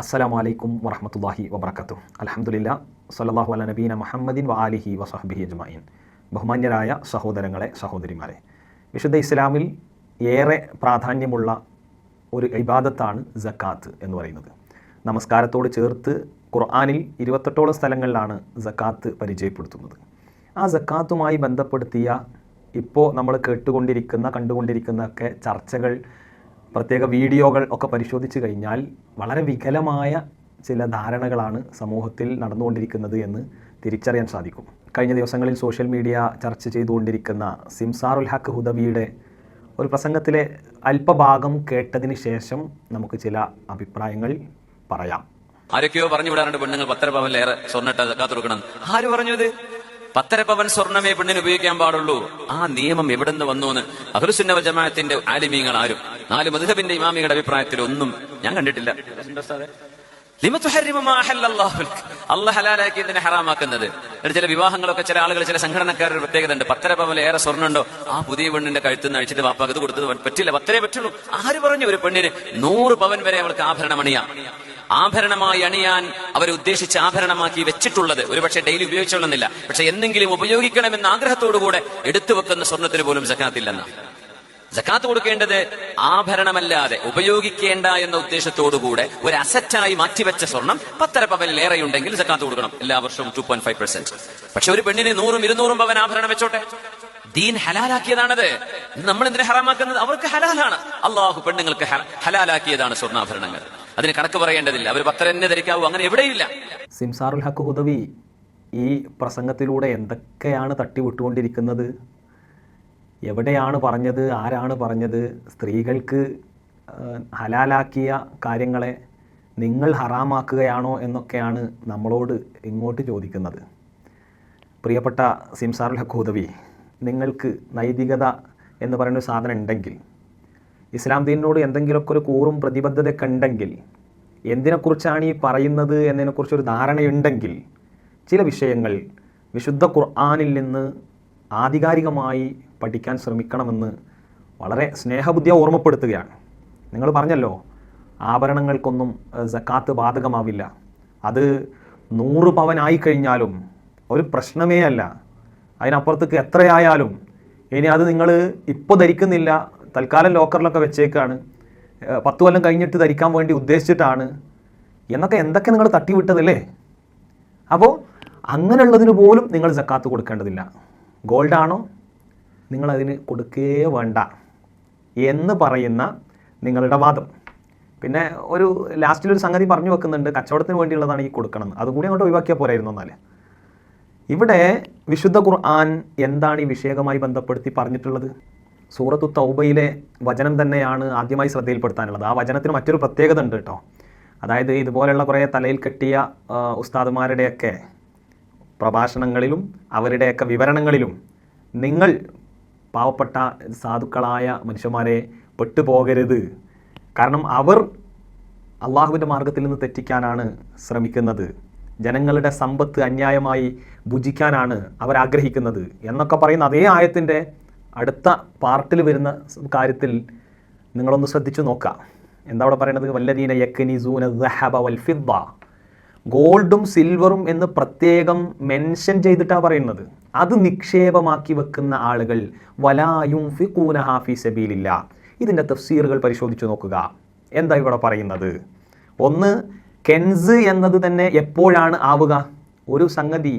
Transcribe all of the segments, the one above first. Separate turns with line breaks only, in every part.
അസ്സലാമു അലൈക്കും വറഹമത്തല്ലാഹി വബർക്കത്തു അലഹമുല്ല സല്ലാഹു അല നബീന മുഹമ്മദിൻ വ ആലിഹി വസഹബിഹി ബഹുമാന്യരായ സഹോദരങ്ങളെ സഹോദരിമാരെ വിശുദ്ധ ഇസ്ലാമിൽ ഏറെ പ്രാധാന്യമുള്ള ഒരു ഇബാദത്താണ് ജക്കാത്ത് എന്ന് പറയുന്നത്. നമസ്കാരത്തോട് ചേർത്ത് ഖുർആാനിൽ ഇരുപത്തെട്ടോളം സ്ഥലങ്ങളിലാണ് ജക്കാത്ത് പരിചയപ്പെടുത്തുന്നത്. ആ ജക്കാത്തുമായി ബന്ധപ്പെടുത്തിയ ഇപ്പോൾ നമ്മൾ കേട്ടുകൊണ്ടിരിക്കുന്ന കണ്ടുകൊണ്ടിരിക്കുന്ന ഒക്കെ ചർച്ചകൾ പ്രത്യേക വീഡിയോകൾ ഒക്കെ പരിശോധിച്ച് കഴിഞ്ഞാൽ വളരെ വികലമായ ചില ധാരണകളാണ് സമൂഹത്തിൽ നടന്നുകൊണ്ടിരിക്കുന്നത് എന്ന് തിരിച്ചറിയാൻ സാധിക്കും. കഴിഞ്ഞ ദിവസങ്ങളിൽ സോഷ്യൽ മീഡിയ ചർച്ച ചെയ്തുകൊണ്ടിരിക്കുന്ന സിംസാറുൽ ഹക്ക് ഹുദവിയുടെ ഒരു പ്രസംഗത്തിലെ അല്പഭാഗം കേട്ടതിന് ശേഷം നമുക്ക് ചില അഭിപ്രായങ്ങൾ പറയാം.
ആരൊക്കെയോ പറഞ്ഞു വിടാറുണ്ട് പെണ്ണുങ്ങൾ പത്തര പവനിലേറെ സ്വർണിട്ട് കാത്തു കൊടുക്കണം ആര് പറഞ്ഞു ഇത്? പത്തര പവൻ സ്വർണമേ പെണ്ണിന് ഉപയോഗിക്കാൻ പാടുള്ളൂ. ആ നിയമം എവിടെ നിന്ന് വന്നു എന്ന്? അഹുസുന്നവ ജമാഅത്തിന്റെ ആലിമീങ്ങൾ ആരും നാല് മധുഹബിന്റെ ഇമാമിയുടെ അഭിപ്രായത്തിൽ ഒന്നും ഞാൻ കണ്ടിട്ടില്ല. ഹലാലാക്കിയതിനെ ഹറാമാക്കുന്നത്. ചില വിവാഹങ്ങളൊക്കെ ചില ആളുകൾ ചില സംഘടനക്കാരുടെ പ്രത്യേകത ഉണ്ട്. പത്തര പവൻ ഏറെ സ്വർണുണ്ടോ ആ പുതിയ പെണ്ണിന്റെ കഴുത്ത് നിന്ന് അഴിച്ചിട്ട് വാപ്പാക്ക് ഇത് കൊടുത്തത് പറ്റില്ല പത്തരേ പറ്റുള്ളൂ. ആര് പറഞ്ഞു ഒരു പെണ്ണിന് നൂറ് പവൻ വരെ അവൾക്ക് ആഭരണം അണിയാ? ആഭരണമായി അണിയാൻ അവർ ഉദ്ദേശിച്ച ആഭരണമാക്കി വെച്ചിട്ടുള്ളത് ഒരുപക്ഷെ ഡെയിലി ഉപയോഗിച്ചോളുന്നില്ല. പക്ഷെ എന്തെങ്കിലും ഉപയോഗിക്കണമെന്ന ആഗ്രഹത്തോടുകൂടെ എടുത്തു വെക്കുന്ന സ്വർണത്തിന് പോലും സക്കാത്തില്ലെന്ന. സക്കാത്ത് കൊടുക്കേണ്ടത് ആഭരണമല്ലാതെ ഉപയോഗിക്കേണ്ട എന്ന ഉദ്ദേശത്തോടുകൂടെ ഒരു അസറ്റായി മാറ്റിവെച്ച സ്വർണം പത്തര പവനിലേറെയുണ്ടെങ്കിൽ ജക്കാത്ത് കൊടുക്കണം. എല്ലാ വർഷവും ടു പോയിന്റ് ഫൈവ് പെർസെന്റ് പക്ഷെ ഒരു പെണ്ണിന് നൂറും ഇരുന്നൂറും പവൻ ആഭരണം വെച്ചോട്ടെ? ദീൻ ഹലാലാക്കിയതാണത്. നമ്മൾ എന്തിനെ ഹറാമാക്കുന്നത്? അവർക്ക് ഹലാലാണ്. അള്ളാഹു പെണ്ണുങ്ങൾക്ക് ഹലാലാക്കിയതാണ് സ്വർണാഭരണങ്ങൾ. അതിന് കണക്ക് പറയേണ്ടതില്ല. അവർ പത്തര തന്നെ ധരിക്കാവൂ. അങ്ങനെ എവിടെയില്ല.
സിംസാറുൽ ഹക്ക് ഉദവി ഈ പ്രസംഗത്തിലൂടെ എന്തൊക്കെയാണ് തട്ടിവിട്ടുകൊണ്ടിരിക്കുന്നത്? എവിടെയാണ് പറഞ്ഞത്? ആരാണ് പറഞ്ഞത്? സ്ത്രീകൾക്ക് ഹലാലാക്കിയ കാര്യങ്ങളെ നിങ്ങൾ ഹറാമാക്കുകയാണോ എന്നൊക്കെയാണ് നമ്മളോട് ഇങ്ങോട്ട് ചോദിക്കുന്നത്. പ്രിയപ്പെട്ട സിംസാർ ഹക്കൂദവി നിങ്ങൾക്ക് നൈതികത എന്ന് പറയുന്ന ഒരു സാധനം ഉണ്ടെങ്കിൽ ഇസ്ലാം ദീനിനോട് എന്തെങ്കിലുമൊക്കെ ഒരു കൂറും പ്രതിബദ്ധതയൊക്കെ ഉണ്ടെങ്കിൽ എന്തിനെക്കുറിച്ചാണ് ഈ പറയുന്നത് എന്നതിനെക്കുറിച്ചൊരു ധാരണയുണ്ടെങ്കിൽ ചില വിഷയങ്ങൾ വിശുദ്ധ ഖുർആാനിൽ നിന്ന് ആധികാരികമായി പഠിക്കാൻ ശ്രമിക്കണമെന്ന് വളരെ സ്നേഹബുദ്ധിയെ ഓർമ്മപ്പെടുത്തുകയാണ്. നിങ്ങൾ പറഞ്ഞല്ലോ ആഭരണങ്ങൾക്കൊന്നും സക്കാത്ത് ബാധകമാവില്ല. അത് നൂറ് പവനായി കഴിഞ്ഞാലും ഒരു പ്രശ്നമേ അല്ല. അതിനപ്പുറത്തേക്ക് എത്രയായാലും ഇനി അത് നിങ്ങൾ ഇപ്പോൾ ധരിക്കുന്നില്ല തൽക്കാലം ലോക്കറിലൊക്കെ വെച്ചേക്കാണ് പത്ത് കൊല്ലം കഴിഞ്ഞിട്ട് ധരിക്കാൻ വേണ്ടി ഉദ്ദേശിച്ചിട്ടാണ് എന്നൊക്കെ എന്തൊക്കെ നിങ്ങൾ തട്ടിവിട്ടതല്ലേ? അപ്പോൾ അങ്ങനെയുള്ളതിന് പോലും നിങ്ങൾ സക്കാത്ത് കൊടുക്കേണ്ടതില്ല. ഗോൾഡാണോ? നിങ്ങളതിന് കൊടുക്കേ വേണ്ട എന്ന് പറയുന്ന നിങ്ങളുടെ വാദം. പിന്നെ ഒരു ലാസ്റ്റിലൊരു സംഗതി പറഞ്ഞു വെക്കുന്നുണ്ട്. കച്ചവടത്തിന് വേണ്ടിയുള്ളതാണ് ഈ കൊടുക്കണം അതും കൂടി അങ്ങോട്ട് ഒഴിവാക്കിയാൽ പോരായിരുന്നു എന്നാൽ ഇവിടെ വിശുദ്ധ ഖുർആൻ എന്താണ് ഈ വിഷയകമായി ബന്ധപ്പെടുത്തി പറഞ്ഞിട്ടുള്ളത്? സൂറത്തു തൗബയിലെ വചനം തന്നെയാണ് ആദ്യമായി ശ്രദ്ധയിൽപ്പെടുത്താനുള്ളത്. ആ വചനത്തിന് മറ്റൊരു പ്രത്യേകത ഉണ്ട് കേട്ടോ. അതായത് ഇതുപോലെയുള്ള കുറേ തലയിൽ കെട്ടിയ ഉസ്താദുമാരുടെയൊക്കെ പ്രഭാഷണങ്ങളിലും അവരുടെയൊക്കെ വിവരണങ്ങളിലും നിങ്ങൾ പാവപ്പെട്ട സാധുക്കളായ മനുഷ്യന്മാരെ പെട്ടുപോകരുത്. കാരണം അവർ അള്ളാഹുവിന്റെ മാർഗത്തിൽ നിന്ന് തെറ്റിക്കാനാണ് ശ്രമിക്കുന്നത്. ജനങ്ങളുടെ സമ്പത്ത് അന്യായമായി ഭുജിക്കാനാണ് അവർ ആഗ്രഹിക്കുന്നത്. എന്നൊക്കെ പറയുന്ന അതേ ആയത്തിന്റെ അടുത്ത പാർട്ടിൽ വരുന്ന കാര്യത്തിൽ നിങ്ങളൊന്ന് ശ്രദ്ധിച്ചു നോക്കാം എന്താ അവിടെ പറയുന്നത് വല്ലദീന യക്കനിസൂന വൽ ഫിദ്ദ. ഗോൾഡും സിൽവറും എന്ന് പ്രത്യേകം മെൻഷൻ ചെയ്തിട്ടാണ് പറയുന്നത്. അത് നിക്ഷേപമാക്കി വെക്കുന്ന ആളുകൾ വലായും ഫിഖൂന ഹാഫി സബീലില്ല. ഇതിന്റെ തഫ്സീറുകൾ പരിശോധിച്ചു നോക്കുക. എന്താ ഇവിടെ പറയുന്നത്? ഒന്ന് കെൻസ് എന്നത് തന്നെ എപ്പോഴാണ് ആവുക? ഒരു സംഗതി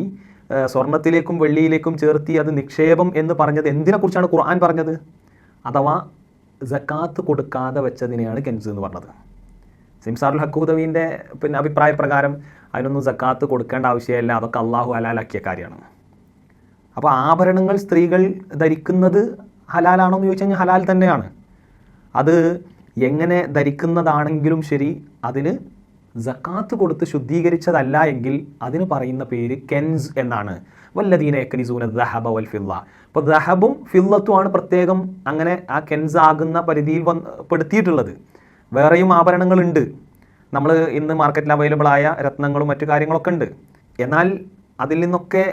സ്വർണത്തിലേക്കും വെള്ളിയിലേക്കും ചേർത്തി അത് നിക്ഷേപം എന്ന് പറഞ്ഞത് എന്തിനെക്കുറിച്ചാണ് ഖുർആൻ പറഞ്ഞത്? അഥവാ ജക്കാത്ത് കൊടുക്കാതെ വെച്ചതിനെയാണ് കെൻസ് എന്ന് പറഞ്ഞത്. സിംസാറുൽ ഹക്കൂദവീന്റെ പിന്നെ അഭിപ്രായ പ്രകാരം അതിനൊന്നും സക്കാത്ത് കൊടുക്കേണ്ട ആവശ്യമില്ല. അതൊക്കെ അള്ളാഹു ഹലാലാക്കിയ കാര്യമാണ്. അപ്പോൾ ആഭരണങ്ങൾ സ്ത്രീകൾ ധരിക്കുന്നത് ഹലാലാണോ എന്ന് ചോദിച്ചു കഴിഞ്ഞാൽ ഹലാൽ തന്നെയാണ്. അത് എങ്ങനെ ധരിക്കുന്നതാണെങ്കിലും ശരി അതിന് ജക്കാത്ത് കൊടുത്ത് ശുദ്ധീകരിച്ചതല്ല എങ്കിൽ അതിന് പറയുന്ന പേര് കെൻസ് എന്നാണ്. വല്ലദീന യക്കനിസൂന ദഹബ വൽ ഫില്ല. അപ്പോൾ ദഹബും ഫില്ലത്തുമാണ് പ്രത്യേകം അങ്ങനെ ആ കെൻസ് ആകുന്ന പരിധിയിൽ വന്ന് പെടുത്തിയിട്ടുള്ളത്. വേറെയും ആഭരണങ്ങളുണ്ട്. നമ്മൾ ഇന്ന് മാർക്കറ്റിൽ അവൈലബിൾ ആയ രത്നങ്ങളും മറ്റു കാര്യങ്ങളൊക്കെ ഉണ്ട്. എന്നാൽ അതിൽ നിന്നൊക്കെ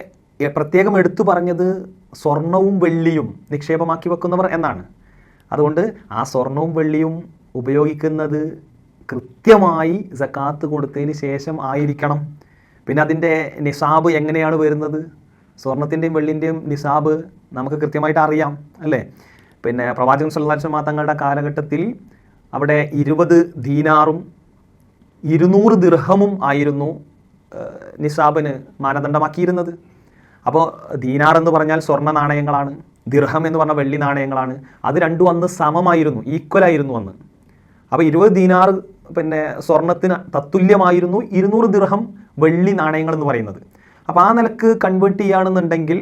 പ്രത്യേകം എടുത്തു പറഞ്ഞത് സ്വർണവും വെള്ളിയും നിക്ഷേപമാക്കി വെക്കുന്നവർ എന്നാണ്. അതുകൊണ്ട് ആ സ്വർണവും വെള്ളിയും ഉപയോഗിക്കുന്നത് കൃത്യമായി സക്കാത്ത് കൊടുത്തതിന് ശേഷം ആയിരിക്കണം. പിന്നെ അതിന്റെ നിസാബ് എങ്ങനെയാണ് വരുന്നത്? സ്വർണത്തിന്റെയും വെള്ളിന്റെയും നിസാബ് നമുക്ക് കൃത്യമായിട്ട് അറിയാം അല്ലേ? പിന്നെ പ്രവാചകൻ സല്ലാസ്മാ തങ്ങളുടെ കാലഘട്ടത്തിൽ അവിടെ ഇരുപത് ദീനാറും ഇരുന്നൂറ് ദിർഹമും ആയിരുന്നു നിസാബിന് മാനദണ്ഡമാക്കിയിരുന്നത്. അപ്പോൾ ദീനാർ എന്ന് പറഞ്ഞാൽ സ്വർണ നാണയങ്ങളാണ് ദിർഹം എന്ന് പറഞ്ഞാൽ വെള്ളി നാണയങ്ങളാണ്. അത് രണ്ടും അന്ന് സമമായിരുന്നു ഈക്വലായിരുന്നു അന്ന്. അപ്പോൾ ഇരുപത് ദീനാർ പിന്നെ സ്വർണത്തിന് തത്തുല്യമായിരുന്നു ഇരുന്നൂറ് ദിർഹം വെള്ളി നാണയങ്ങൾ എന്ന് പറയുന്നത്. അപ്പോൾ ആ നിലയ്ക്ക് കൺവേർട്ട് ചെയ്യുകയാണെന്നുണ്ടെങ്കിൽ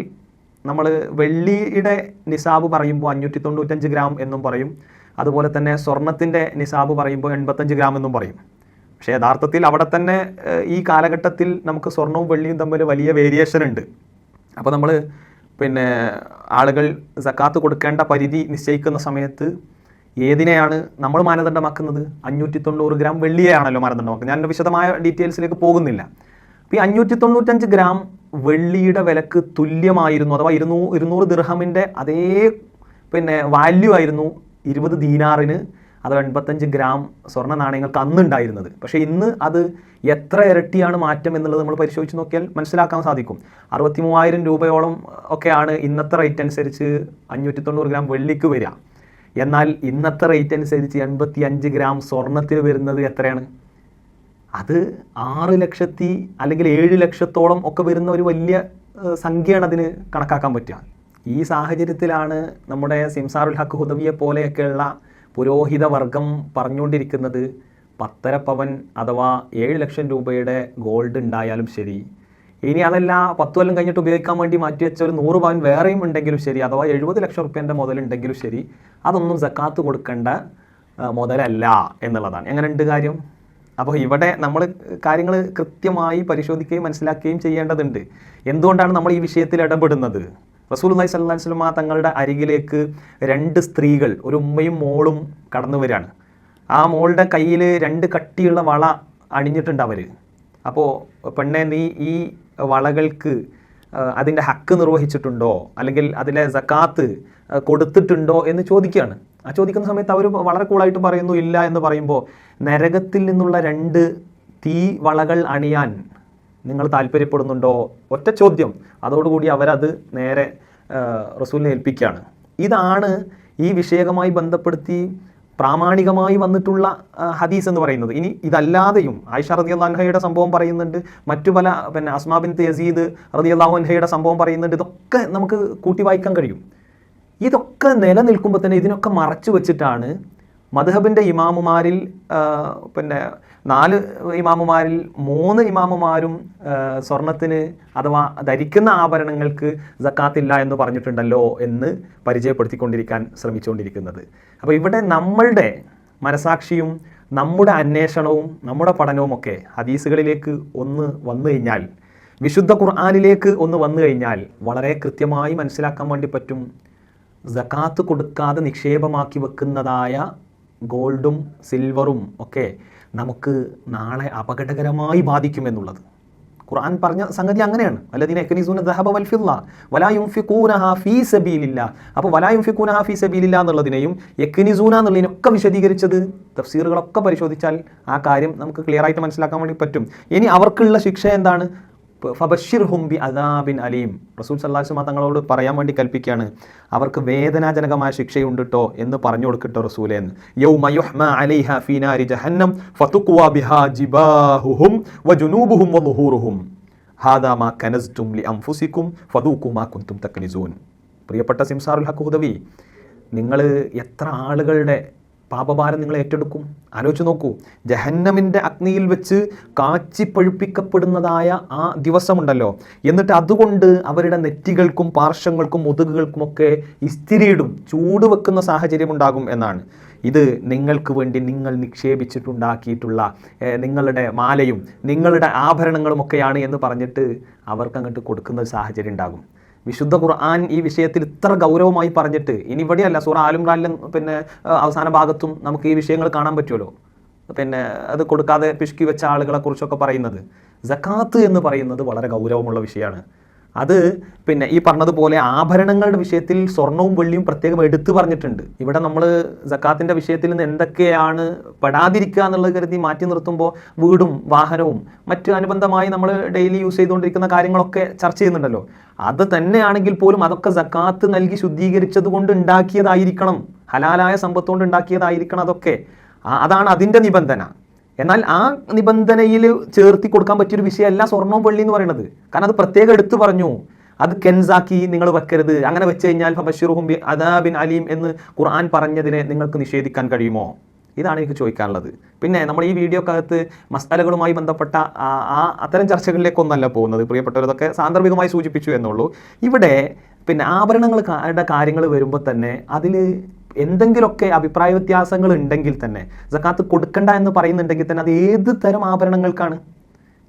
നമ്മൾ വെള്ളിയുടെ നിസാബ് പറയുമ്പോൾ അഞ്ഞൂറ്റി തൊണ്ണൂറ്റഞ്ച് ഗ്രാം എന്നും പറയും. അതുപോലെ തന്നെ സ്വർണത്തിന്റെ നിസാബ് പറയുമ്പോൾ എൺപത്തഞ്ച് ഗ്രാം എന്നും പറയും. പക്ഷേ യഥാർത്ഥത്തിൽ അവിടെ തന്നെ ഈ കാലഘട്ടത്തിൽ നമുക്ക് സ്വർണവും വെള്ളിയും തമ്മിൽ വലിയ വേരിയേഷൻ ഉണ്ട്. അപ്പോൾ നമ്മൾ പിന്നെ ആളുകൾ സക്കാത്ത് കൊടുക്കേണ്ട പരിധി നിശ്ചയിക്കുന്ന സമയത്ത് ഏതിനെയാണ് നമ്മൾ മാനദണ്ഡമാക്കുന്നത്? അഞ്ഞൂറ്റി തൊണ്ണൂറ് ഗ്രാം വെള്ളിയെയാണല്ലോ മാനദണ്ഡമാക്കുന്നത്. ഞാൻ വിശദമായ ഡീറ്റെയിൽസിലേക്ക് പോകുന്നില്ല. അപ്പോൾ ഈ അഞ്ഞൂറ്റി തൊണ്ണൂറ്റഞ്ച് ഗ്രാം വെള്ളിയുടെ വിലക്ക് തുല്യമായിരുന്നു അഥവാ ഇരുന്നൂ ഇരുന്നൂറ് ദിർഹമിന്റെ അതേ പിന്നെ വാല്യൂ ആയിരുന്നു ഇരുപത് ദീനാറിന്. അത് എൺപത്തഞ്ച് ഗ്രാം സ്വർണ നാണയങ്ങൾക്ക് അന്നുണ്ടായിരുന്നത്. പക്ഷേ ഇന്ന് അത് എത്ര ഇരട്ടിയാണ് മാറ്റം എന്നുള്ളത് നമ്മൾ പരിശോധിച്ച് നോക്കിയാൽ മനസ്സിലാക്കാൻ സാധിക്കും. അറുപത്തി മൂവായിരം രൂപയോളം ഒക്കെയാണ് ഇന്നത്തെ റേറ്റ് അനുസരിച്ച് അഞ്ഞൂറ്റി തൊണ്ണൂറ് ഗ്രാം വെള്ളിക്ക് വരിക. എന്നാൽ ഇന്നത്തെ റേറ്റ് അനുസരിച്ച് എൺപത്തി അഞ്ച് ഗ്രാം സ്വർണത്തിൽ വരുന്നത് എത്രയാണ്? അത് ആറ് ലക്ഷത്തി അല്ലെങ്കിൽ ഏഴ് ലക്ഷത്തോളം ഒക്കെ വരുന്ന ഒരു വലിയ സംഖ്യയാണ് അതിന് കണക്കാക്കാൻ പറ്റുക. ഈ സാഹചര്യത്തിലാണ് നമ്മുടെ സിംസാറുൽ ഹക്ക് ഹുദവിയെ പോലെയൊക്കെയുള്ള പുരോഹിത വർഗം പറഞ്ഞുകൊണ്ടിരിക്കുന്നത് പത്തര പവൻ അഥവാ ഏഴ് ലക്ഷം രൂപയുടെ ഗോൾഡ് ഉണ്ടായാലും ശരി. ഇനി അതല്ല പത്ത് കൊല്ലം കഴിഞ്ഞിട്ട് ഉപയോഗിക്കാൻ വേണ്ടി മാറ്റി വെച്ച ഒരു നൂറ് പവൻ വേറെയും ഉണ്ടെങ്കിലും ശരി അഥവാ എഴുപത് ലക്ഷം റുപ്യന്റെ മുതലുണ്ടെങ്കിലും ശരി അതൊന്നും സക്കാത്ത് കൊടുക്കേണ്ട മുതലല്ല എന്നുള്ളതാണ്. എങ്ങനെയുണ്ട് കാര്യം? അപ്പോൾ ഇവിടെ നമ്മൾ കാര്യങ്ങൾ കൃത്യമായി പരിശോധിക്കുകയും മനസ്സിലാക്കുകയും ചെയ്യേണ്ടതുണ്ട്. എന്തുകൊണ്ടാണ് നമ്മൾ ഈ വിഷയത്തിൽ ഇടപെടുന്നത്? അള്ളഹി സ്വല്ലാ വസ്ലമ തങ്ങളുടെ അരികിലേക്ക് രണ്ട് സ്ത്രീകൾ ഒരു ഉമ്മയും മോളും കടന്നു വരികയാണ് ആ മോളുടെ കയ്യിൽ രണ്ട് കട്ടിയുള്ള വള അണിഞ്ഞിട്ടുണ്ട് അവർ അപ്പോൾ പെണ്ണെ നീ ഈ വളകൾക്ക് അതിന്റെ ഹക്ക് നിർവഹിച്ചിട്ടുണ്ടോ? അല്ലെങ്കിൽ അതിലെ സക്കാത്ത് കൊടുത്തിട്ടുണ്ടോ എന്ന് ചോദിക്കുകയാണ്. ആ ചോദിക്കുന്ന സമയത്ത് അവർ വളരെ കൂളായിട്ട് പറയുന്നു ഇല്ല എന്ന് പറയുമ്പോൾ നരകത്തിൽ നിന്നുള്ള രണ്ട് തീ വളകൾ അണിയാൻ നിങ്ങൾ താല്പര്യപ്പെടുന്നുണ്ടോ? ഒറ്റ ചോദ്യം. അതോടുകൂടി അവരത് നേരെ റസൂലിനെ ഏൽപ്പിക്കുകയാണ്. ഇതാണ് ഈ വിഷയകമായി ബന്ധപ്പെടുത്തി പ്രാമാണികമായി വന്നിട്ടുള്ള ഹദീസ് എന്ന് പറയുന്നത്. ഇനി ഇതല്ലാതെയും ആയിഷ റതി അൻഹയുടെ സംഭവം പറയുന്നുണ്ട്. മറ്റു പല പിന്നെ അസ്മാബിൻ യസീദ് റതി അൻഹയുടെ സംഭവം പറയുന്നുണ്ട്. ഇതൊക്കെ നമുക്ക് കൂട്ടി വായിക്കാൻ കഴിയും. ഇതൊക്കെ നിലനിൽക്കുമ്പോൾ തന്നെ ഇതിനൊക്കെ മറച്ചു വെച്ചിട്ടാണ് മധുഹബിന്റെ ഇമാമുമാരിൽ പിന്നെ നാല് ഇമാമുമാരിൽ മൂന്ന് ഇമാമുമാരും സ്വർണത്തിന് അഥവാ ധരിക്കുന്ന ആഭരണങ്ങൾക്ക് ജക്കാത്തില്ല എന്ന് പറഞ്ഞിട്ടുണ്ടല്ലോ എന്ന് പരിചയപ്പെടുത്തിക്കൊണ്ടിരിക്കാൻ ശ്രമിച്ചുകൊണ്ടിരിക്കുന്നത്. അപ്പോൾ ഇവിടെ നമ്മളുടെ മനസാക്ഷിയും നമ്മുടെ അന്വേഷണവും നമ്മുടെ പഠനവും ഒക്കെ ഹദീസുകളിലേക്ക് ഒന്ന് വന്നു കഴിഞ്ഞാൽ വിശുദ്ധ ഖുർആാനിലേക്ക് ഒന്ന് വന്നു കഴിഞ്ഞാൽ വളരെ കൃത്യമായി മനസ്സിലാക്കാൻ വേണ്ടി പറ്റും. ജക്കാത്ത് കൊടുക്കാതെ നിക്ഷേപമാക്കി വെക്കുന്നതായ ഗോൾഡും സിൽവറും ഒക്കെ നമുക്ക് നാളെ അപകടകരമായി ബാധിക്കുമെന്നുള്ളത് ഖുർആൻ പറഞ്ഞ സംഗതി അങ്ങനെയാണ്. അല്ലദീന യക്നീസൂന ദഹബ വൽ ഫിദ്ദ വലാ യുൻഫിഖൂനഹ ഫീ അപ്പോൾ ഫീ സബീലില്ല എന്നുള്ളതിനെയും എക്കനിസൂന എന്നുള്ളതിനൊക്കെ വിശദീകരിച്ചത് തഫ്സീറുകളൊക്കെ പരിശോധിച്ചാൽ ആ കാര്യം നമുക്ക് ക്ലിയർ ആയിട്ട് മനസ്സിലാക്കാൻ വേണ്ടി പറ്റും. ഇനി അവർക്കുള്ള ശിക്ഷ എന്താണ്? ഫബഷിർ ഹുംബി അദാബിൻ അലീം. റസൂൽ സല്ലാസ്മ തങ്ങളോട് പറയാൻ വേണ്ടി കൽപ്പിക്കുകയാണ് അവർക്ക് വേദനാജനകമായ ശിക്ഷയുണ്ട് കേട്ടോ എന്ന് പറഞ്ഞു കൊടുക്കട്ടോ റസൂലെ എന്ന്. യൗമ യുഹ്മ അലൈഹ ഫീ നാരി ജഹന്നം ഫതുക്വ ബിഹാ ജിബാഹുഹും വജുനൂബുഹും വളുഹൂറുഹും ഹാദാ മാ കനസ്തും ലി അൻഫുസിക്കും ഫദൂഖു മാ കുൻതും തക്നിസൂൻ. പ്രിയപ്പെട്ട സിംസാറുൽ ഹക്കുദവി നിങ്ങൾ എത്ര ആളുകളുടെ പാപഭാരം നിങ്ങൾ ഏറ്റെടുക്കും. ആലോചിച്ച് നോക്കൂ. ജഹന്നമിന്റെ അഗ്നിയിൽ വെച്ച് കാച്ചിപ്പഴുപ്പിക്കപ്പെടുന്നതായ ആ ദിവസമുണ്ടല്ലോ. എന്നിട്ട് അതുകൊണ്ട് അവരുടെ നെറ്റികൾക്കും പാർശ്വങ്ങൾക്കും മുതുകുകൾക്കുമൊക്കെ ഇസ്തിരിയിടും ചൂട് വെക്കുന്ന സാഹചര്യം ഉണ്ടാകും എന്നാണ്. ഇത് നിങ്ങൾക്ക് വേണ്ടി നിങ്ങൾ നിക്ഷേപിച്ചിട്ടുണ്ടാക്കിയിട്ടുള്ള നിങ്ങളുടെ മാലയും നിങ്ങളുടെ ആഭരണങ്ങളുമൊക്കെയാണ് എന്ന് പറഞ്ഞിട്ട് അവർക്ക് അങ്ങോട്ട് കൊടുക്കുന്ന സാഹചര്യം ഉണ്ടാകും. വിശുദ്ധ ഖുർആൻ ഈ വിഷയത്തിൽ ഇത്ര ഗൗരവമായി പറഞ്ഞിട്ട് ഇനി ഇവിടെയല്ല സൂറ ആലുംറാനിലും പിന്നെ അവസാന ഭാഗത്തും നമുക്ക് ഈ വിഷയങ്ങൾ കാണാൻ പറ്റുമല്ലോ. പിന്നെ അത് കൊടുക്കാതെ പിശുക്കി വെച്ച ആളുകളെ കുറിച്ചൊക്കെ പറയുന്നത്. ജക്കാത്ത് എന്ന് പറയുന്നത് വളരെ ഗൗരവമുള്ള വിഷയമാണ്. അത് പിന്നെ ഈ പറഞ്ഞതുപോലെ ആഭരണങ്ങളുടെ വിഷയത്തിൽ സ്വർണവും വെള്ളിയും പ്രത്യേകം എടുത്തു പറഞ്ഞിട്ടുണ്ട്. ഇവിടെ നമ്മൾ സക്കാത്തിന്റെ വിഷയത്തിൽ നിന്ന് എന്തൊക്കെയാണ് പെടാതിരിക്കുക എന്നുള്ളത് കരുതി മാറ്റി നിർത്തുമ്പോൾ വീടും വാഹനവും മറ്റ് അനുബന്ധമായി നമ്മൾ ഡെയിലി യൂസ് ചെയ്തുകൊണ്ടിരിക്കുന്ന കാര്യങ്ങളൊക്കെ ചർച്ച ചെയ്യുന്നുണ്ടല്ലോ. അത് തന്നെയാണെങ്കിൽ പോലും അതൊക്കെ സക്കാത്ത് നൽകി ശുദ്ധീകരിച്ചത് കൊണ്ട് ഉണ്ടാക്കിയതായിരിക്കണം. ഹലാലായ സമ്പത്തുകൊണ്ട് ഉണ്ടാക്കിയതായിരിക്കണം അതൊക്കെ. അതാണ് അതിന്റെ നിബന്ധന. എന്നാൽ ആ നിബന്ധനയിൽ ചേർത്തി കൊടുക്കാൻ പറ്റിയൊരു വിഷയമല്ല സ്വർണവും വെള്ളി എന്ന് പറയുന്നത്. കാരണം അത് പ്രത്യേകം എടുത്തു പറഞ്ഞു. അത് കെൻസാക്കി നിങ്ങൾ വെക്കരുത്. അങ്ങനെ വെച്ച് കഴിഞ്ഞാൽ ബഷീറുഹും ബി അദാബിൻ അലീം എന്ന് ഖുർആൻ പറഞ്ഞതിനെ നിങ്ങൾക്ക് നിഷേധിക്കാൻ കഴിയുമോ? ഇതാണ് എനിക്ക് ചോദിക്കാനുള്ളത്. പിന്നെ നമ്മൾ ഈ വീഡിയോക്കകത്ത് മസാലകളുമായി ബന്ധപ്പെട്ട ആ അത്തരം ചർച്ചകളിലേക്കൊന്നല്ല പോകുന്നത്. പ്രിയപ്പെട്ടവരതൊക്കെ സാന്ദർഭികമായി സൂചിപ്പിച്ചു എന്നുള്ളൂ. ഇവിടെ പിന്നെ ആഭരണങ്ങൾ കാര്യങ്ങൾ വരുമ്പോൾ തന്നെ അതിൽ എന്തെങ്കിലുമൊക്കെ അഭിപ്രായ വ്യത്യാസങ്ങൾ ഉണ്ടെങ്കിൽ തന്നെ സക്കാത്ത് കൊടുക്കണ്ട എന്ന് പറയുന്നുണ്ടെങ്കിൽ തന്നെ അത് ഏത് തരം ആഭരണങ്ങൾക്കാണ്?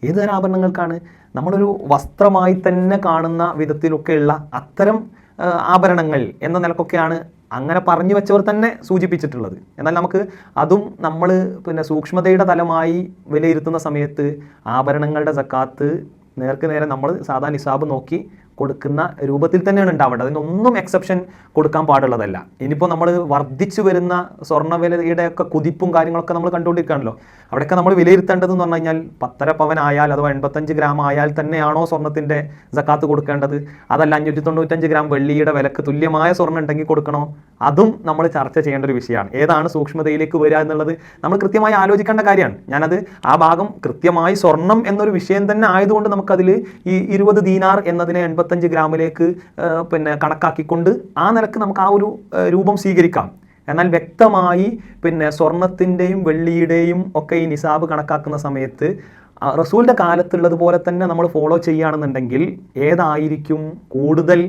ഏത് തരം ആഭരണങ്ങൾക്കാണ്? നമ്മളൊരു വസ്ത്രമായി തന്നെ കാണുന്ന വിധത്തിലൊക്കെയുള്ള അത്തരം ആഭരണങ്ങൾ എന്ന നിലക്കൊക്കെയാണ് അങ്ങനെ പറഞ്ഞു വെച്ചവർ തന്നെ സൂചിപ്പിച്ചിട്ടുള്ളത്. എന്നാൽ നമുക്ക് അതും നമ്മൾ പിന്നെ സൂക്ഷ്മതയുടെ തലമായി വിലയിരുത്തുന്ന സമയത്ത് ആഭരണങ്ങളുടെ സക്കാത്ത് നേർക്ക് നേരെ നമ്മൾ സാധാ നിസാബ് നോക്കി കൊടുക്കുന്ന രൂപത്തിൽ തന്നെയാണ് ഉണ്ടാവേണ്ടത്. അതിനൊന്നും എക്സെപ്ഷൻ കൊടുക്കാൻ പാടുള്ളതല്ല. ഇനിയിപ്പോൾ നമ്മൾ വർദ്ധിച്ചു വരുന്ന സ്വർണവിലയുടെ ഒക്കെ കുതിപ്പും കാര്യങ്ങളൊക്കെ നമ്മൾ കണ്ടുകൊണ്ടിരിക്കുകയാണല്ലോ. അവിടെയൊക്കെ നമ്മൾ വിലയിരുത്തേണ്ടതെന്ന് പറഞ്ഞു കഴിഞ്ഞാൽ പത്തര പവൻ ആയാൽ അഥവാ എൺപത്തഞ്ച് ഗ്രാം ആയാൽ തന്നെയാണോ സ്വർണത്തിന്റെ ജക്കാത്ത് കൊടുക്കേണ്ടത്? അതല്ല അഞ്ഞൂറ്റി തൊണ്ണൂറ്റഞ്ച് ഗ്രാം വെള്ളിയുടെ വിലക്ക് തുല്യമായ സ്വർണം ഉണ്ടെങ്കിൽ കൊടുക്കണോ? അതും നമ്മൾ ചർച്ച ചെയ്യേണ്ട ഒരു വിഷയമാണ്. ഏതാണ് സൂക്ഷ്മതയിലേക്ക് വരിക എന്നുള്ളത് നമ്മൾ കൃത്യമായി ആലോചിക്കേണ്ട കാര്യമാണ്. ഞാനത് ആ ഭാഗം കൃത്യമായി സ്വർണം എന്നൊരു വിഷയം തന്നെ ആയതുകൊണ്ട് നമുക്കതിൽ ഈ ഇരുപത് ദീനാർ എന്നതിനെ എൺപത്തഞ്ച് ഗ്രാമിലേക്ക് പിന്നെ കണക്കാക്കിക്കൊണ്ട് ആ നിലയ്ക്ക് നമുക്ക് ആ ഒരു രൂപം സ്വീകരിക്കാം. എന്നാൽ വ്യക്തമായി പിന്നെ സ്വർണത്തിന്റെയും വെള്ളിയുടെയും ഒക്കെ ഈ നിസാബ് കണക്കാക്കുന്ന സമയത്ത് റസൂലിന്റെ കാലത്തുള്ളതുപോലെ തന്നെ നമ്മൾ ഫോളോ ചെയ്യുകയാണെന്നുണ്ടെങ്കിൽ ഏതായിരിക്കും കൂടുതൽ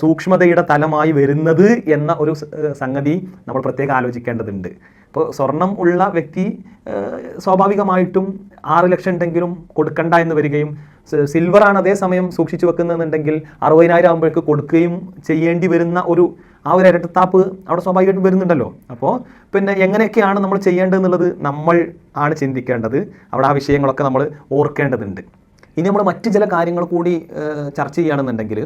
സൂക്ഷ്മതയുടെ തലമായി വരുന്നത് എന്ന ഒരു സംഗതി നമ്മൾ പ്രത്യേകം ആലോചിക്കേണ്ടതുണ്ട്. ഇപ്പോൾ സ്വർണം ഉള്ള വ്യക്തി സ്വാഭാവികമായിട്ടും ആറ് ലക്ഷം ഉണ്ടെങ്കിലും കൊടുക്കണ്ട എന്ന് വരികയും സിൽവറാണ് അതേസമയം സൂക്ഷിച്ചു വെക്കുന്നതെന്നുണ്ടെങ്കിൽ അറുപതിനായിരം ആകുമ്പോഴേക്ക് കൊടുക്കുകയും ചെയ്യേണ്ടി വരുന്ന ഒരു ആ ഒരു ഇരട്ടത്താപ്പ് അവിടെ സ്വാഭാവികമായിട്ടും വരുന്നുണ്ടല്ലോ. അപ്പോൾ പിന്നെ എങ്ങനെയൊക്കെയാണ് നമ്മൾ ചെയ്യേണ്ടതെന്നുള്ളത് നമ്മൾ ആണ് ചിന്തിക്കേണ്ടത്. അവിടെ ആ വിഷയങ്ങളൊക്കെ നമ്മൾ ഓർക്കേണ്ടതുണ്ട്. ഇനി നമ്മൾ മറ്റു ചില കാര്യങ്ങൾ കൂടി ചർച്ച ചെയ്യുകയാണെന്നുണ്ടെങ്കിൽ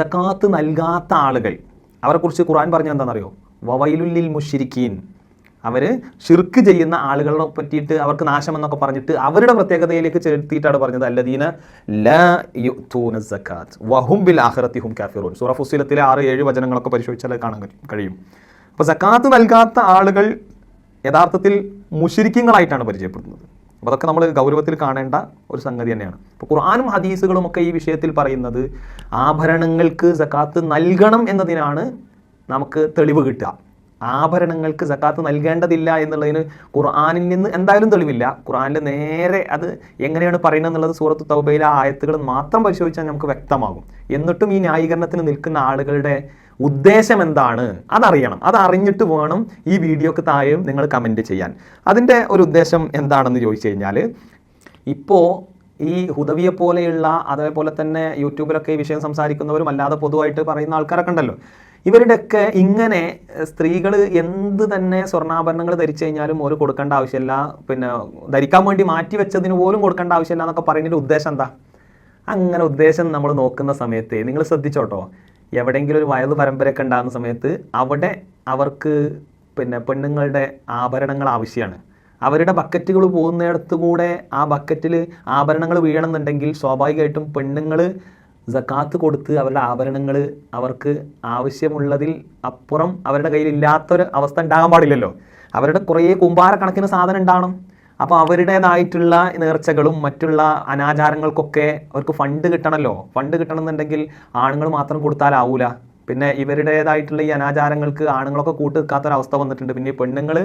ജക്കാത്ത് നൽകാത്ത ആളുകൾ അവരെക്കുറിച്ച് ഖുറാൻ പറഞ്ഞ എന്താണെന്നറിയോ? വവൈലുല്ലിൽ മുഷിരിക്കീൻ അവർ ഷിർക്ക് ചെയ്യുന്ന ആളുകളെ പറ്റിയിട്ട് അവർക്ക് നാശം എന്നൊക്കെ പറഞ്ഞിട്ട് അവരുടെ പ്രത്യേകതയിലേക്ക് ചെലുത്തിയിട്ടാണ് പറഞ്ഞത് അല്ലദീന ലാ യുത്തൂന സക്കാത്ത് വഹും ബിൽ ആഖിറത്തി ഹും കാഫിറൂൻ. സൂറ ആറ് ഏഴ് വചനങ്ങളൊക്കെ പരിശോധിച്ചാൽ കാണാൻ കഴി- കഴിയും. അപ്പോൾ സക്കാത്ത് നൽകാത്ത ആളുകൾ യഥാർത്ഥത്തിൽ മുഷിരിക്കങ്ങളായിട്ടാണ് പരിചയപ്പെടുന്നത്. അപ്പോൾ അതൊക്കെ നമ്മൾ ഗൗരവത്തിൽ കാണേണ്ട ഒരു സംഗതി തന്നെയാണ്. അപ്പോൾ ഖുർആാനും ഹദീസുകളും ഒക്കെ ഈ വിഷയത്തിൽ പറയുന്നത് ആഭരണങ്ങൾക്ക് സക്കാത്ത് നൽകണം എന്നതിനാണ് നമുക്ക് തെളിവ് കിട്ടുക. ആഭരണങ്ങൾക്ക് സക്കാത്ത് നൽകേണ്ടതില്ല എന്നുള്ളതിന് ഖുർആാനിൽ നിന്ന് എന്തായാലും തെളിവില്ല. ഖുർആാനിൽ നേരെ അത് എങ്ങനെയാണ് പറയുന്നത് എന്നുള്ളത് സൂറത്ത് തൗബയിലെ ആയത്തുകൾ മാത്രം പരിശോധിച്ചാൽ നമുക്ക് വ്യക്തമാകും. എന്നിട്ടും ഈ ന്യായീകരണത്തിന് നിൽക്കുന്ന ആളുകളുടെ ഉദ്ദേശം എന്താണ്? അതറിയണം. അത് അറിഞ്ഞിട്ട് വേണം ഈ വീഡിയോക്ക് താഴെയും നിങ്ങൾ കമന്റ് ചെയ്യാൻ. അതിന്റെ ഒരു ഉദ്ദേശം എന്താണെന്ന് ചോദിച്ചു കഴിഞ്ഞാൽ ഇപ്പോൾ ഈ ഹുദവിയെ പോലെയുള്ള അതേപോലെ തന്നെ യൂട്യൂബിലൊക്കെ ഈ വിഷയം സംസാരിക്കുന്നവരും അല്ലാതെ പൊതുവായിട്ട് പറയുന്ന ആൾക്കാരൊക്കെ ഉണ്ടല്ലോ. ഇവരുടെയൊക്കെ ഇങ്ങനെ സ്ത്രീകൾ എന്ത് തന്നെ സ്വർണാഭരണങ്ങൾ ധരിച്ചു കഴിഞ്ഞാലും ഒരു കൊടുക്കേണ്ട ആവശ്യമില്ല. പിന്നെ ധരിക്കാൻ വേണ്ടി മാറ്റി വെച്ചതിന് പോലും കൊടുക്കേണ്ട ആവശ്യമില്ല എന്നൊക്കെ പറയുന്നതിന്റെ ഉദ്ദേശം എന്താ? അങ്ങനെ ഉദ്ദേശം നമ്മൾ നോക്കുന്ന സമയത്ത് നിങ്ങൾ ശ്രദ്ധിച്ചോട്ടോ? എവിടെയെങ്കിലും ഒരു വയത് പരമ്പരയൊക്കെ ഉണ്ടാകുന്ന സമയത്ത് അവിടെ അവർക്ക് പിന്നെ പെണ്ണുങ്ങളുടെ ആഭരണങ്ങൾ ആവശ്യമാണ്. അവരുടെ ബക്കറ്റുകൾ പോകുന്നിടത്തുകൂടെ ആ ബക്കറ്റിൽ ആഭരണങ്ങൾ വീഴണമെന്നുണ്ടെങ്കിൽ സ്വാഭാവികമായിട്ടും പെണ്ണുങ്ങൾ സക്കാത്ത് കൊടുത്ത് അവരുടെ ആഭരണങ്ങൾ അവർക്ക് ആവശ്യമുള്ളതിൽ അപ്പുറം അവരുടെ കയ്യിൽ ഇല്ലാത്തൊരു അവസ്ഥ ഉണ്ടാകാൻ പാടില്ലല്ലോ. അവരുടെ കുറേ കുമ്പാരക്കണക്കിന് സാധനം ഉണ്ടാവണം. അപ്പോൾ അവരുടേതായിട്ടുള്ള നേർച്ചകളും മറ്റുള്ള അനാചാരങ്ങൾക്കൊക്കെ അവർക്ക് ഫണ്ട് കിട്ടണമല്ലോ ഫണ്ട് കിട്ടണമെന്നുണ്ടെങ്കിൽ ആണുങ്ങൾ മാത്രം കൊടുത്താലാവൂല. പിന്നെ ഇവരുടേതായിട്ടുള്ള ഈ അനാചാരങ്ങൾക്ക് ആണുങ്ങളൊക്കെ കൂട്ട് നിൽക്കാത്തൊരവസ്ഥ വന്നിട്ടുണ്ട്. പിന്നെ പെണ്ണുങ്ങൾ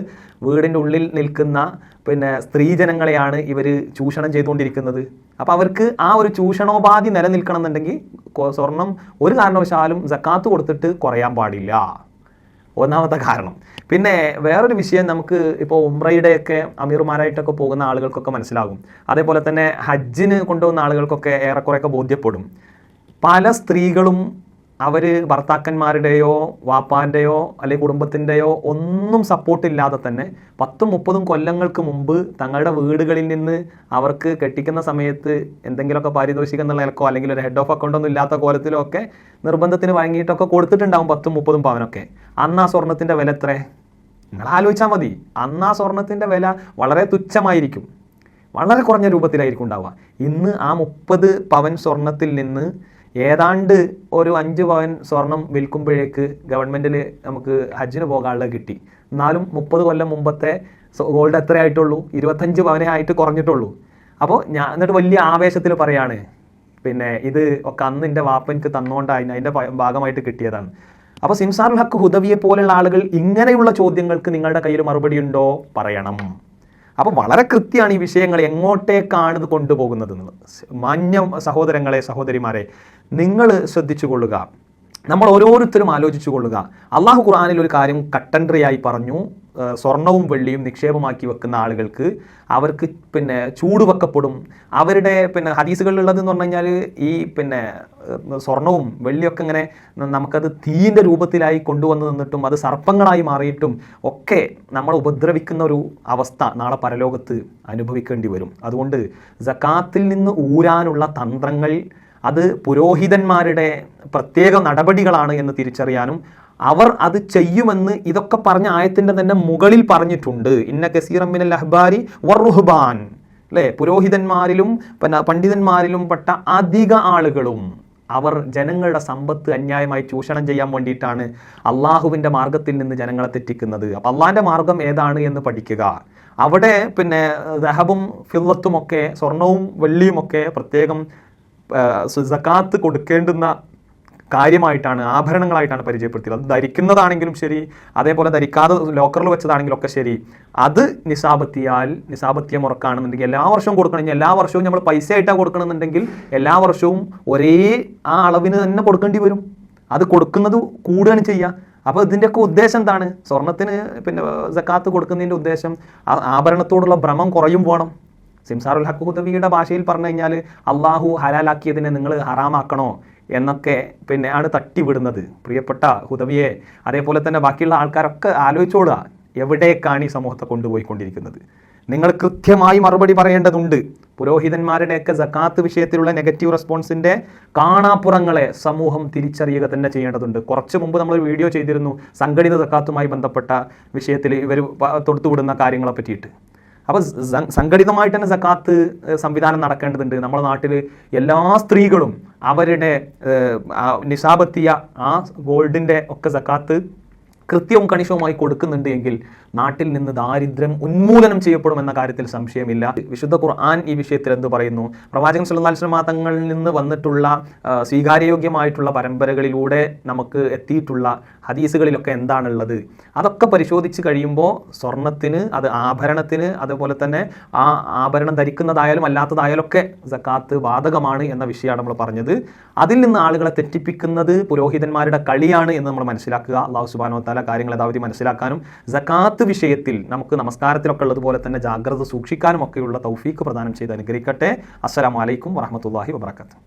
വീടിന്റെ ഉള്ളിൽ നിൽക്കുന്ന പിന്നെ സ്ത്രീജനങ്ങളെയാണ് ഇവർ ചൂഷണം ചെയ്തുകൊണ്ടിരിക്കുന്നത്. അപ്പോൾ അവർക്ക് ആ ഒരു ചൂഷണോപാധി നിലനിൽക്കണം എന്നുണ്ടെങ്കിൽ സ്വർണം ഒരു കാരണവശാലും ജക്കാത്ത് കൊടുത്തിട്ട് കുറയാൻ പാടില്ല. ഒന്നാമത്തെ കാരണം. പിന്നെ വേറൊരു വിഷയം നമുക്ക് ഇപ്പോൾ ഉംറയുടെയൊക്കെ അമീർമാരായിട്ടൊക്കെ പോകുന്ന ആളുകൾക്കൊക്കെ മനസ്സിലാകും. അതേപോലെ തന്നെ ഹജ്ജിന് കൊണ്ടുപോകുന്ന ആളുകൾക്കൊക്കെ ഏറെക്കുറെയൊക്കെ ബോധ്യപ്പെടും. പല സ്ത്രീകളും അവർ ഭർത്താക്കന്മാരുടെയോ വാപ്പാന്റെയോ അല്ലെങ്കിൽ കുടുംബത്തിന്റെയോ ഒന്നും സപ്പോർട്ടില്ലാതെ തന്നെ പത്തും മുപ്പതും കൊല്ലങ്ങൾക്ക് മുമ്പ് തങ്ങളുടെ വീടുകളിൽ നിന്ന് അവർക്ക് കെട്ടിക്കുന്ന സമയത്ത് എന്തെങ്കിലുമൊക്കെ പാരിതോഷികം എന്നുള്ള നിലക്കോ അല്ലെങ്കിൽ ഒരു ഹെഡ് ഓഫ് അക്കൗണ്ടൊന്നും ഇല്ലാത്ത കോലത്തിലോ ഒക്കെ നിർബന്ധത്തിന് വാങ്ങിയിട്ടൊക്കെ കൊടുത്തിട്ടുണ്ടാവും പത്തും മുപ്പതും പവനൊക്കെ. അന്ന് ആ സ്വർണത്തിന്റെ വില എത്ര? നിങ്ങൾ ആലോചിച്ചാൽ മതി. അന്ന് ആ സ്വർണത്തിന്റെ വില വളരെ തുച്ഛമായിരിക്കും. വളരെ കുറഞ്ഞ രൂപത്തിലായിരിക്കും ഉണ്ടാവുക. ഇന്ന് ആ മുപ്പത് പവൻ സ്വർണത്തിൽ നിന്ന് ഏതാണ്ട് ഒരു അഞ്ച് പവൻ സ്വർണം വിൽക്കുമ്പോഴേക്ക് ഗവൺമെന്റിൽ നമുക്ക് ഹജ്ജിന് പോകാനുള്ളത് കിട്ടി. എന്നാലും മുപ്പത് കൊല്ലം മുമ്പത്തെ ഗോൾഡ് എത്രയായിട്ടുള്ളൂ ഇരുപത്തഞ്ച് പവനേ ആയിട്ട് കുറഞ്ഞിട്ടുള്ളൂ. അപ്പോൾ ഞാൻ എന്നിട്ട് വലിയ ആവേശത്തിൽ പറയാണ്. പിന്നെ ഇത് ഒക്കെ അന്ന് എന്റെ വാപ്പ എനിക്ക് തന്നുകൊണ്ടായിരുന്നു അതിന്റെ ഭാഗമായിട്ട് കിട്ടിയതാണ്. അപ്പോൾ സിംസാർ ഹക്ക് ഹുദവിയെ പോലുള്ള ആളുകൾ ഇങ്ങനെയുള്ള ചോദ്യങ്ങൾക്ക് നിങ്ങളുടെ കയ്യിൽ മറുപടി ഉണ്ടോ? പറയണം. അപ്പോൾ വളരെ കൃത്യമാണ് ഈ വിഷയങ്ങൾ എങ്ങോട്ടേക്കാണ് ഇത് കൊണ്ടുപോകുന്നത് എന്നുള്ളത്. മാന്യ സഹോദരങ്ങളെ സഹോദരിമാരെ നിങ്ങൾ ശ്രദ്ധിച്ചു കൊള്ളുക നമ്മൾ ഓരോരുത്തരും ആലോചിച്ചു കൊള്ളുക. അള്ളാഹു ഖുർആാനിൽ ഒരു കാര്യം കട്ടൻട്രിയായി പറഞ്ഞു. സ്വർണവും വെള്ളിയും നിക്ഷേപമാക്കി വെക്കുന്ന ആളുകൾക്ക് അവർക്ക് പിന്നെ ചൂട് വെക്കപ്പെടും. അവരുടെ പിന്നെ ഹദീസുകളിലുള്ളതെന്ന് പറഞ്ഞു കഴിഞ്ഞാൽ ഈ പിന്നെ സ്വർണവും വെള്ളിയൊക്കെ ഇങ്ങനെ നമുക്കത് തീയിന്റെ രൂപത്തിലായി കൊണ്ടുവന്ന് നിന്നിട്ടും അത് സർപ്പങ്ങളായി മാറിയിട്ടും ഒക്കെ നമ്മൾ ഉപദ്രവിക്കുന്ന ഒരു അവസ്ഥ നാളെ പരലോകത്ത് അനുഭവിക്കേണ്ടി വരും. അതുകൊണ്ട് ജക്കാത്തിൽ നിന്ന് ഊരാനുള്ള തന്ത്രങ്ങൾ അത് പുരോഹിതന്മാരുടെ പ്രത്യേക നടപടികളാണ് എന്ന് തിരിച്ചറിയാനും അവർ അത് ചെയ്യുമെന്ന് ഇതൊക്കെ പറഞ്ഞ ആയത്തിന്റെ തന്നെ മുകളിൽ പറഞ്ഞിട്ടുണ്ട്. ഇന്ന കസീറമ്മിൻ അഹ്ബാരി വറുഹ്ബാൻ. അല്ലേ? പുരോഹിതന്മാരിലും പിന്നെ പണ്ഡിതന്മാരിലും പെട്ട അധിക ആളുകളും അവർ ജനങ്ങളുടെ സമ്പത്ത് അന്യായമായി ചൂഷണം ചെയ്യാൻ വേണ്ടിയിട്ടാണ് അള്ളാഹുവിന്റെ മാർഗത്തിൽ നിന്ന് ജനങ്ങളെ തെറ്റിക്കുന്നത്. അപ്പം അള്ളാഹിന്റെ മാർഗം ഏതാണ് എന്ന് പഠിക്കുക. അവിടെ പിന്നെ ദഹബും ഫില്ലത്തും ഒക്കെ സ്വർണവും വെള്ളിയുമൊക്കെ പ്രത്യേകം സക്കാത്ത് കൊടുക്കേണ്ടുന്ന കാര്യമായിട്ടാണ് ആഭരണങ്ങളായിട്ടാണ് പരിചയപ്പെടുത്തിയത്. അത് ധരിക്കുന്നതാണെങ്കിലും ശരി അതേപോലെ ധരിക്കാതെ ലോക്കറിൽ വെച്ചതാണെങ്കിലും ഒക്കെ ശരി അത് നിസാബത്തിയാൽ നിസാബത്തിയ മുറക്കാണെന്നുണ്ടെങ്കിൽ എല്ലാ വർഷവും കൊടുക്കണമെങ്കിൽ എല്ലാ വർഷവും നമ്മൾ പൈസ ആയിട്ടാണ് കൊടുക്കണമെന്നുണ്ടെങ്കിൽ എല്ലാ വർഷവും ഒരേ ആ അളവിന് തന്നെ കൊടുക്കേണ്ടി വരും. അത് കൊടുക്കുന്നത് കൂടുകയാണ് ചെയ്യുക. അപ്പോൾ ഇതിന്റെയൊക്കെ ഉദ്ദേശം എന്താണ്? സ്വർണത്തിന് പിന്നെ സക്കാത്ത് കൊടുക്കുന്നതിന്റെ ഉദ്ദേശം ആഭരണത്തോടുള്ള ഭ്രമം കുറയും പോകണം സിംസാറുൽ ഹക്ക് ഹുദവിയുടെ ഭാഷയിൽ പറഞ്ഞു കഴിഞ്ഞാൽ അള്ളാഹു ഹലാലാക്കിയതിനെ നിങ്ങൾ ഹറാമാക്കണോ എന്നൊക്കെ പിന്നെ ആണ് തട്ടിവിടുന്നത്. പ്രിയപ്പെട്ട ഹുദവിയെ അതേപോലെ തന്നെ ബാക്കിയുള്ള ആൾക്കാരൊക്കെ ആലോചിച്ചോളുക എവിടേക്കാണ് ഈ സമൂഹത്തെ കൊണ്ടുപോയിക്കൊണ്ടിരിക്കുന്നത്? നിങ്ങൾ കൃത്യമായി മറുപടി പറയേണ്ടതുണ്ട്. പുരോഹിതന്മാരുടെയൊക്കെ ജക്കാത്ത് വിഷയത്തിലുള്ള നെഗറ്റീവ് റെസ്പോൺസിന്റെ കാണാപ്പുറങ്ങളെ സമൂഹം തിരിച്ചറിയുക തന്നെ ചെയ്യേണ്ടതുണ്ട്. കുറച്ച് മുമ്പ് നമ്മൾ വീഡിയോ ചെയ്തിരുന്നു സംഘടിത ജക്കാത്തുമായി ബന്ധപ്പെട്ട വിഷയത്തിൽ ഇവർ തൊടുത്തുവിടുന്ന കാര്യങ്ങളെ പറ്റിയിട്ട്. അപ്പോൾ സംഘടിതമായിട്ട് തന്നെ സക്കാത്ത് സംവിധാനം നടക്കേണ്ടതുണ്ട്. നമ്മുടെ നാട്ടിൽ എല്ലാ സ്ത്രീകളും അവരുടെ നിസാബത്തിയ ആ ഗോൾഡിന്റെ ഒക്കെ സക്കാത്ത് കൃത്യവും കണിശവുമായി കൊടുക്കുന്നുണ്ട് എങ്കിൽ നാട്ടിൽ നിന്ന് ദാരിദ്ര്യം ഉന്മൂലനം ചെയ്യപ്പെടുമെന്ന കാര്യത്തിൽ സംശയമില്ല. വിശുദ്ധ ഖുർആൻ ഈ വിഷയത്തിൽ എന്ത് പറയുന്നു? പ്രവാചകൻ സുല്ലാസ്ലമാ തങ്ങളിൽ നിന്ന് വന്നിട്ടുള്ള സ്വീകാര്യയോഗ്യമായിട്ടുള്ള പരമ്പരകളിലൂടെ നമുക്ക് എത്തിയിട്ടുള്ള ഹദീസുകളിലൊക്കെ എന്താണുള്ളത്? അതൊക്കെ പരിശോധിച്ച് കഴിയുമ്പോൾ സ്വർണത്തിന് അത് ആഭരണത്തിന് അതുപോലെ തന്നെ ആ ആഭരണം ധരിക്കുന്നതായാലും അല്ലാത്തതായാലും ഒക്കെ സക്കാത്ത് ബാധകമാണ് എന്ന വിഷയമാണ് നമ്മൾ പറഞ്ഞത്. അതിൽ നിന്ന് ആളുകളെ തെറ്റിപ്പിക്കുന്നത് പുരോഹിതന്മാരുടെ കളിയാണ് എന്ന് നമ്മൾ മനസ്സിലാക്കുക. അള്ളാഹു സുബാനോ താല കാര്യങ്ങൾ യഥാവധി മനസ്സിലാക്കാനും ജക്കാത്ത് വിഷയത്തിൽ നമുക്ക് നമസ്കാരത്തിലൊക്കെ ഉള്ളതുപോലെ തന്നെ ജാഗ്രത സൂക്ഷിക്കാനും ഒക്കെയുള്ള തൗഫീക്ക് പ്രദാനം ചെയ്ത് അനുഗ്രഹിക്കട്ടെ. അസ്സലാമലൈക്കും വറഹമത്തല്ലാഹി വബർക്കാത്തു